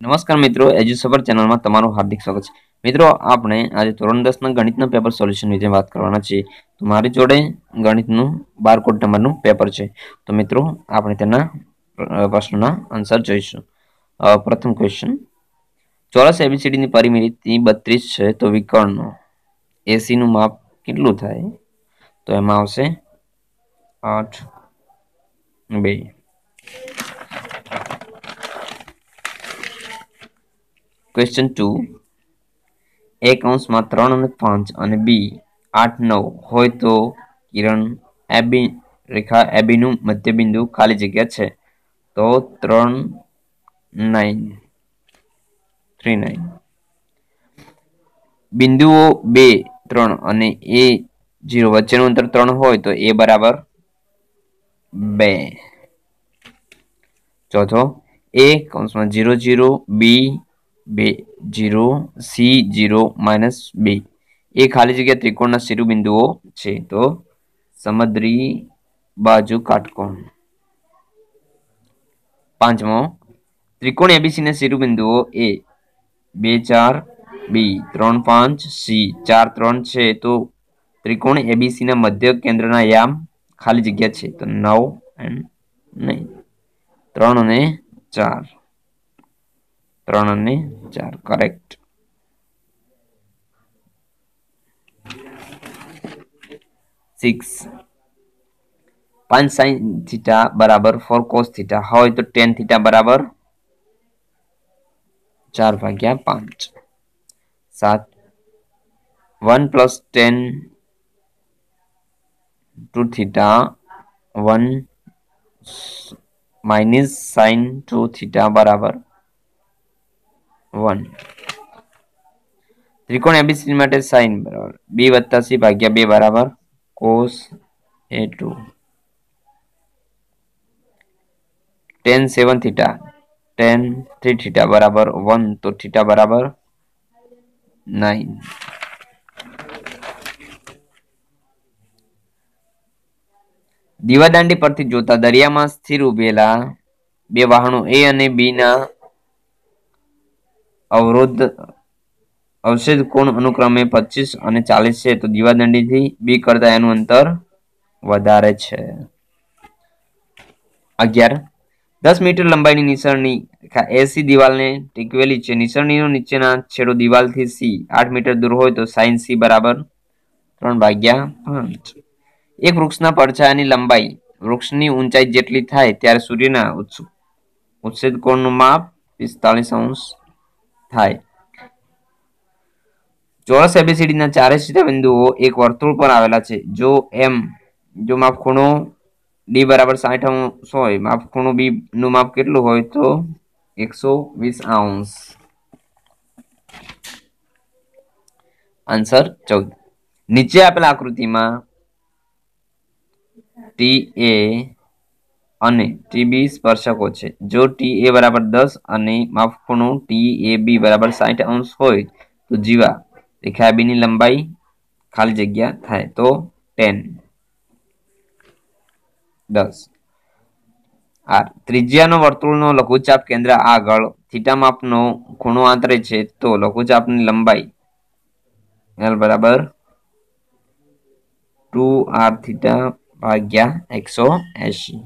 નમસ્કાર મિત્રો એજ્યુ સફર ચેનલમાં તમારું હાર્દિક સ્વાગત છે. મિત્રો, આપણે આજે ધોરણ દસના ગણિતના પેપર સોલ્યુશન વિશે વાત કરવાના છીએ. તો મારી જોડે ગણિતનું બારકોડ નંબરનું પેપર છે. તો મિત્રો, આપણે તેના પ્રશ્નોના આન્સર જોઈશું. પ્રથમ ક્વેશ્ચન ચોરસ એબીસીડીની પરિમિતિ બત્રીસ છે, તો વિકર્ણનો. એસીનું માપ કેટલું થાય? તો એમાં આવશે આઠ, બે. ક્વેશ્ચન ટુ એક અંશમાં ત્રણ અને પાંચ અને બી આઠ નવ હોય તો કિરણ એબી રેખા એબીનું મધ્યબિંદુ ખાલી જગ્યા છે તો ત્રણ નાઇન થ્રી નાઇન બિંદુઓ બે ત્રણ અને એ જીરો વચ્ચેનું અંતર ત્રણ હોય તો એ બરાબર બે ચોથો એ કૌંસમાં જીરો જીરો બી બે, જીરો, સી, જીરો, માઇનસ બે. એ ખાલી જગ્યા ત્રિકોણના શિરોબિંદુઓ છે. તો સમદ્રી બાજુ કાટકોણ. પાંચમો, ત્રિકોણ એબીસીના શિરોબિંદુઓ એ બે, ચાર બી ત્રણ, પાંચ સી ચાર, ત્રણ છે. તો ત્રિકોણ એબીસીના મધ્ય કેન્દ્રના યામ ખાલી જગ્યા છે. તો નવ એન્ડ નહીં. ત્રણ અને ચાર. ત્રણ અને ચાર. કરેક્ટ સિક્સ પાંચ સાઈન થીટા બરાબર ફોર કોસ થીટા હોય તો ટેન થીટા બરાબર ચાર ભાગ્યા પાંચ. સાત. One plus tan two theta one minus sine two theta બરાબર વન ત્રિકોણ એબીસી માટે સાઇન બરાબર. બી વત્તા સી ભાગ્યા બે બરાબર. Cos A two tan seven theta tan three theta બરાબર. વન તો થીટા બરાબર નાઇન દીવાદાંડી પરથી જોતા દરિયામાં સ્થિર ઉભેલા બે વાહનો એ અને બી ના અવરોધ અવશેષ કોણ અનુક્રમે પચીસ અને ચાલીસ છે, તો દીવાદંડીથી બી કરતા એનું અંતર વધારે છે. અગિયાર. દસ મીટર લંબાઈની નિસરણી એસી દિવાલને ટેકવેલી છે. નિસરણીનો નીચેના છેડો દિવાલથી સી આઠ મીટર દૂર હોય તો સાઇન સી બરાબર ત્રણ ભાગ્યા પાંચ. એક વૃક્ષના પડછાયાની લંબાઈ, વૃક્ષની ઊંચાઈ જેટલી થાય ત્યારે સૂર્યના ઉત્સેદ કોણનું માપ પિસ્તાલીસ અંશ થાય. ચોરસ એબીસીડીના ચારે બિંદુઓ એક વર્તુળ પર આવેલા છે. જો એમ જો માપ ખૂણો ડી બરાબર સાઠ અંશ હોય, માપ ખૂણો બી નું માપ કેટલું હોય તો એકસો વીસ અંશ. આન્સર ચૌદ. નીચે આપેલા આકૃતિમાં ટી એ અને ટીબી સ્પર્શકો છે. જો ટી એ બરાબર દસ અને માફ ખૂણો ટી એ બી બરાબર સાઠ અંશ હોય તો જીવા રેખા બીની લંબાઈ ખાલી જગ્યા થાય તો ટેન. દસ. આર. ત્રિજ્યાનો વર્તુળનો લઘુચાપ કેન્દ્ર આગળ થીટા માપનો ખૂણો આંતરે છે તો લઘુચાપની લંબાઈ એલ બરાબર ટુ આર થીટા ભાગ્યા એકસો એસી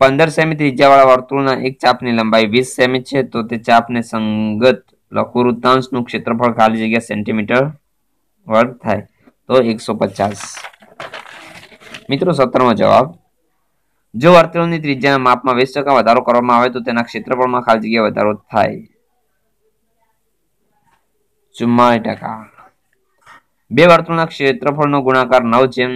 પંદર સેમી ત્રિજ્યાવાળા વર્તુળના એક ચાપની લંબાઈ વીસ સેમી છે, તો તે ચાપને સંગત લઘુવૃત્તાંશનું ક્ષેત્રફળ ખાલી જગ્યા સેન્ટીમીટર વર્ગ થાય, તો એકસો પચાસ. મિત્રો, સત્તરમો જવાબ. જો વર્તુળની ત્રિજ્યાના માપમાં વીસ ટકા વધારો કરવામાં આવે, તો તેના ક્ષેત્રફળમાં ખાલી જગ્યા વધારો થાય. ચુમ્માલીસ ટકા. બે વર્તુળના ક્ષેત્રફળનો ગુણાકાર નવ જેમ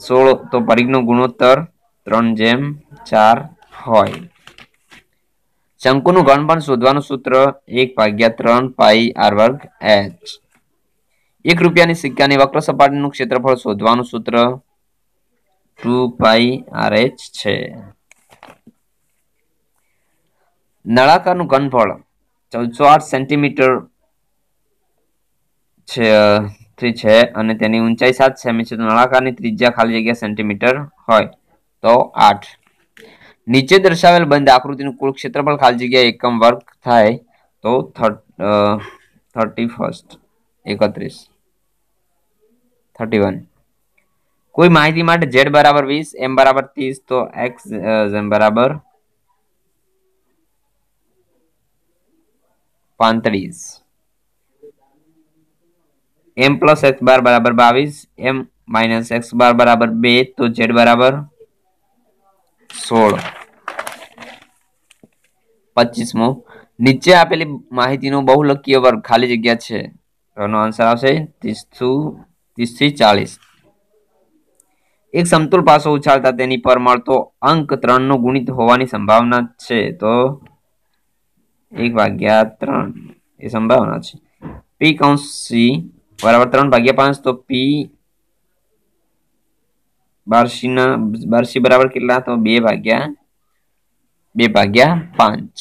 સોળ, તો પરિઘનો ગુણોત્તર ત્રણ જેમ ચાર હોય. શંકુનું ઘનફળ શોધવાનું સૂત્ર એક ભાગ્યા ત્રણ પાઈ આર વર્ગ એચ. એક રૂપિયાની સિક્કાની વક્ર સપાટીનું ક્ષેત્રફળ શોધવાનું સૂત્ર ટુ પાઈ આર એચ છે. નળાકારનું ઘનફળ ચૌદસો આઠ સેન્ટીમીટર છે છે અને તેની ઊંચાઈ સાત સેમી છે. તો નળાકારની ત્રિજ્યા ખાલી જગ્યા સેન્ટીમીટર હોય. તો આઠ. નીચે દર્શાવેલ બંધ આકૃતિનું કુલ ક્ષેત્રફળ ખાલી જગ્યા એકમ વર્ગ થાય તો થર્ટી ફર્સ્ટ, એકત્રીસ. Thirty one. કોઈ માહિતી માટે ઝેડ બરાબર વીસ, એમ બરાબર ત્રીસ, તો એક્સ બરાબર પાંત્રીસ. એમ પ્લસ એક્સ બાર બરાબર બાવીસ, એમ માઇનસ એક્સ બાર બરાબર બે, તો ઝેડ બરાબર સોળ. પચીસમો. નીચે આપેલી માહિતીનો બહુલકીય વર્ગ ખાલી જગ્યા છે. એનો આન્સર આવશે ત્રીસથી ચાલીસ. એક સમતુલ પાસો ઉછાળતા તેની પર મળતો અંક ત્રણ નો ગુણિત હોવાની સંભાવના છે. તો એક ભાગ્યા ત્રણ એ સંભાવના છે. પી કૌંસ બરાબર ત્રણ ભાગ્યા પાંચ તો પી બારસીના બારસી બરાબર કેટલા? તો બે ભાગ્યા બે ભાગ્યા પાંચ.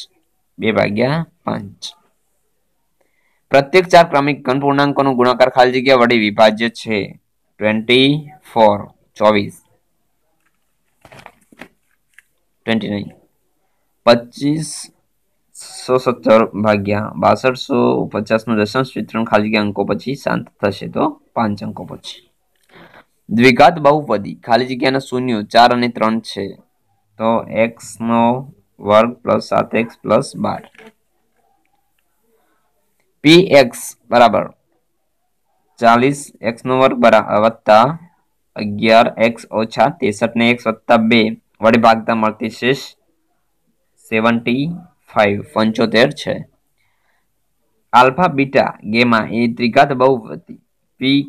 બે ભાગ્યા પાંચ. પ્રત્યેક ચાર ક્રમિક ઘન પૂર્ણાંકોનો ગુણાકાર ખાલી જગ્યા વડે વિભાજ્ય છે. ટ્વેન્ટી ફોર ચોવીસ. ટ્વેન્ટી નાઇન પચીસ. સો સત્તર ભાગ્યા બાસઠસો પચાસનું દશાંશ વિતરણ ખાલી જગ્યા અંકો પછી શાંત થશે તો પાંચ અંકો પછી. દ્વિઘાત બહુપદી. ખાલી જગ્યાના શૂન્યો, ચાર અને ત્રણ છે. તો એક્સ નો વર્ગ પ્લસ સાત એક્સ પ્લસ બાર. પી એક્સ બરાબર ચાલીસ એક્સ નો વર્ગ વત્તા અગિયાર એક્સ ઓછા ત્રેસઠ ને એક્સ વત્તા બે વડે ભાગતા મળતી શેષ સેવન્ટી ફાઈવ, પંચોતેર છે. આલ્ફા બીટા ગેમા એ ત્રિઘાત બહુપદી. પી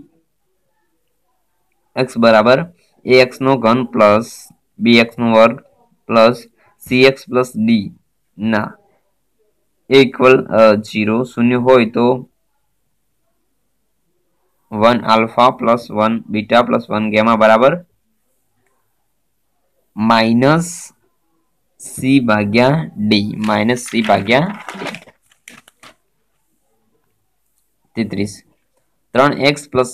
એક્સ બરાબર એ એક્સ નો ઘન પ્લસ બી એક્સ નો વર્ગ plus c x plus d ના ઇક્વલ જીરો શૂન્ય હોય તો one alpha plus one beta plus one gamma બરાબર માઇનસ સી ભાગ્યા ડી માઇનસ સી ભાગ્યા તેત્રીસ ત્રણ એક્સ પ્લસ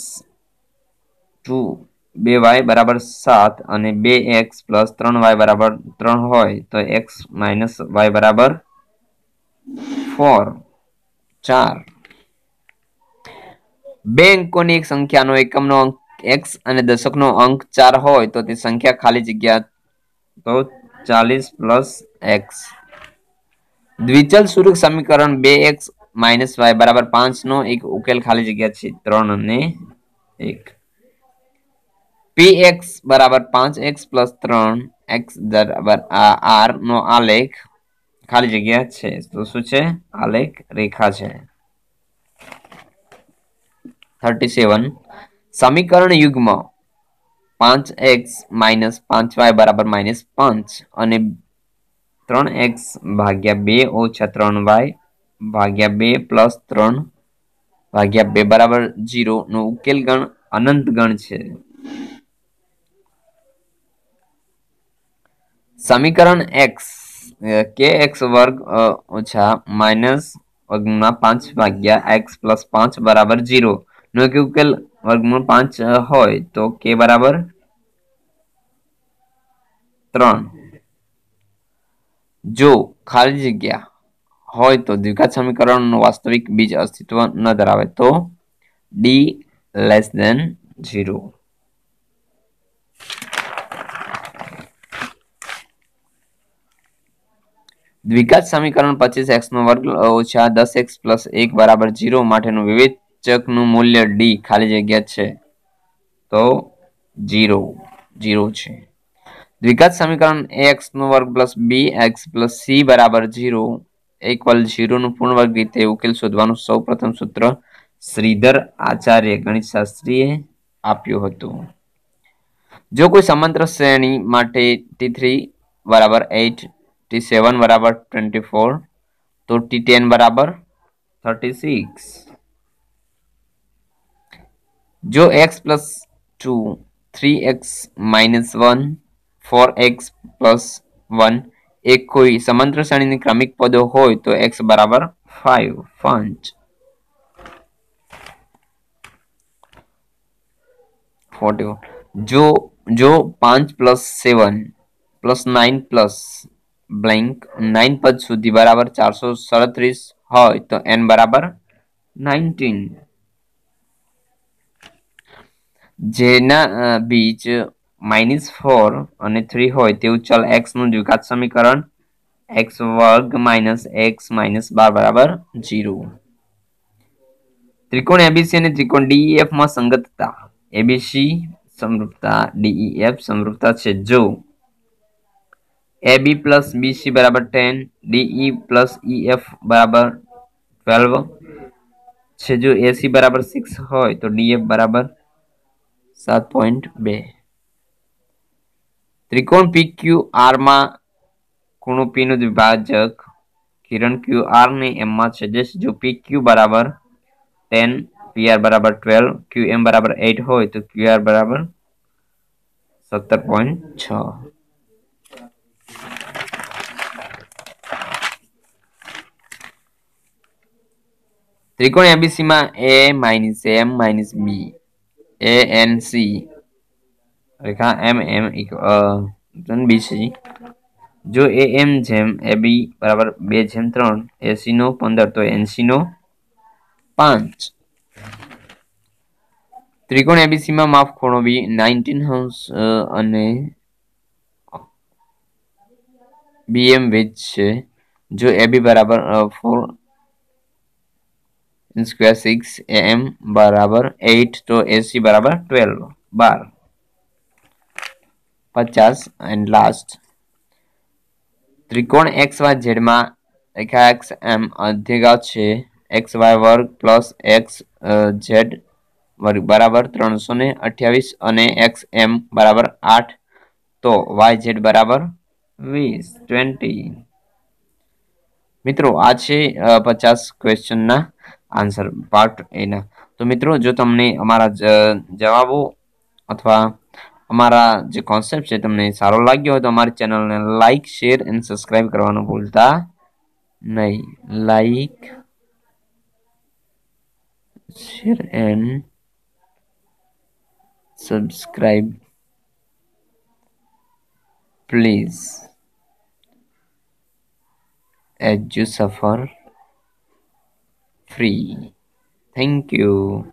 ટુ બે વાય બરાબર સાત અને બે એક્સ પ્લસ ત્રણ વાય બરાબર ત્રણ હોય તો એક્સ માઇનસ વાય બરાબર ફોર ચાર. બે અંકોની એક સંખ્યાનો, એકમનો અંક એક્સ અને દશકનો અંક ચાર હોય તો તે સંખ્યા ખાલી જગ્યા તો ચાલીસ પ્લસ એક્સ દ્વિચલ સુરક્ષ સમીકરણ બે એક્સ માઇનસ વાય બરાબર પાંચનો એક ઉકેલ ખાલી જગ્યા છે ત્રણ અને એક. પી એક્સ બરાબર પાંચ એક્સ પ્લસ ત્રણ એક્સ બરાબર આર નો આલેખ ખાલી જગ્યા છે. તો શું છે? આલેખ રેખા છે. Thirty seven. સમીકરણ યુગ્મ પાંચ એક્સ માઇનસ પાંચ વાય બરાબર માઇનસ પાંચ અને ત્રણ એક્સ ભાગ્યા બે ઓછા ત્રણ વાય ભાગ્યા બે પ્લસ ત્રણ ભાગ્યા બે બરાબર જીરો નો ઉકેલ ગણ અનંત ગણ છે. સમીકરણ એક્સ કે એક્સ વર્ગ ઓછા માઇનસ વર્ગમાં પાંચ ભાગ્યા એક્સ પ્લસ પાંચ બરાબર જીરો નો કે ઉકેલ વર્ગમૂળ પાંચ હોય તો કે બરાબર ત્રણ. જો ખાલી જગ્યા હોય તો દ્વિઘાત સમીકરણનું વાસ્તવિક બીજ અસ્તિત્વ ન ધરાવે તો ડી લેસ દેન ઝીરો દ્વિઘાત સમીકરણ પચીસ એક્સ નો વર્ગ ઓછા દસ એક્સ પ્લસ એક બરાબર જીરો માટેનું વિવેચકનું મૂલ્ય ડી ખાલી જગ્યા છે. તો જીરો જીરો છે. દ્વિઘાત સમીકરણ એક્સ નો વર્ગ plus b x plus c બરાબર જીરો ઇક્વલ જીરોનું પૂર્ણ વર્ગ રીતે ઉકેલ શોધવાનું સૌ પ્રથમ સૂત્ર શ્રીધર આચાર્ય ગણિત શાસ્ત્રીએ આપ્યું હતું. જો કોઈ સમાંતર શ્રેણી માટે ટી થ્રી બરાબર એટ ટી સેવન બરાબર ટ્વેન્ટી ફોર તો ટી ટેન બરાબર થર્ટી સિક્સ જો x plus two three x minus one four x plus one એક કોઈ સમાંતર શ્રેણીની ક્રમિક પદો હોય તો એક્સ બરાબર ફાઈવ પાંચ. ફોર્ટી જો જો પાંચ plus seven plus nine plus blank nine પદ સુધી બરાબર ચારસો સડત્રીસ હોય તો એન બરાબર નાઇન્ટીન જેના બીચ માઇનસ ફોર અને થ્રી હોય તેવું ચલ એક્સનું દ્વિઘાત સમીકરણ એક્સ વર્ગ માઇનસ એક્સ માઇનસ બાર બરાબર જીરો ત્રિકોણ એબીસી અને ત્રિકોણ ડીઈએફમાં સંગતતા. એબીસી સમરૂપતા ડીઈએફ સમરૂપતા છે. જો AB પ્લસ BC બરાબર ટેન प्लस પ્લસ एफ બરાબર ટ્વેલ્વ છે, જો એસી બરાબર સિક્સ હોય તો ડીએફ બરાબર સાત પોઈન્ટ બે. ત્રિકોણ પી ક્યુ આરમાં ખૂણો પી નું દ્વિભાજક કિરણ ક્યુ આર ને એમમાં છે જો પી ક્યુ બરાબર ટેન પી આર બરાબર ટ્વેલ્વ ક્યુ એમ બરાબર એટ હોય તો ક્યુ આર બરાબર સત્તર પોઈન્ટ છ. ત્રિકોણ એબીસી માં A minus M minus B A N C Rekha M M BC જો એ એમ જેમ એ બી બરાબર બે જેમ ત્રણ એસી નો પંદર તો એનસી નો પાંચ ત્રિકોણ એબીસી માં માફ ખૂણો બી નાઇન્ટીન હાઉસ અને બીએમ વેજ છે જો એ બી બરાબર ફોર સ્ક્વેર સિક્સ એમ બરાબર એટ તો એસી બરાબર ટ્વેલ્વ બાર. પચાસ એન્ડ લાસ્ટ ત્રિકોણ એક્સ વાય ઝેડમાં રેખા એક્સ એમ અધ્યગા છે. એક્સ વાય વર્ગ પ્લસ એક્સ ઝેડ વર્ગ બરાબર ત્રણસો ને અઠ્યાવીસ અને એક્સ એમ બરાબર આઠ. તો વાય ઝેડ બરાબર વીસ. ટ્વેન્ટી મિત્રો, આ છે પચાસ ક્વેશ્ચનના આન્સર પાર્ટ એના તો મિત્રો જો તમને અમારા જવાબો અથવા અમારા જે કોન્સેપ્ટ છે તમને સારો લાગ્યો હોય તો અમારી ચેનલને લાઈક શેર અને સબસ્ક્રાઈબ કરવાનું ભૂલતા નહીં like share and subscribe please as you suffer free. Thank you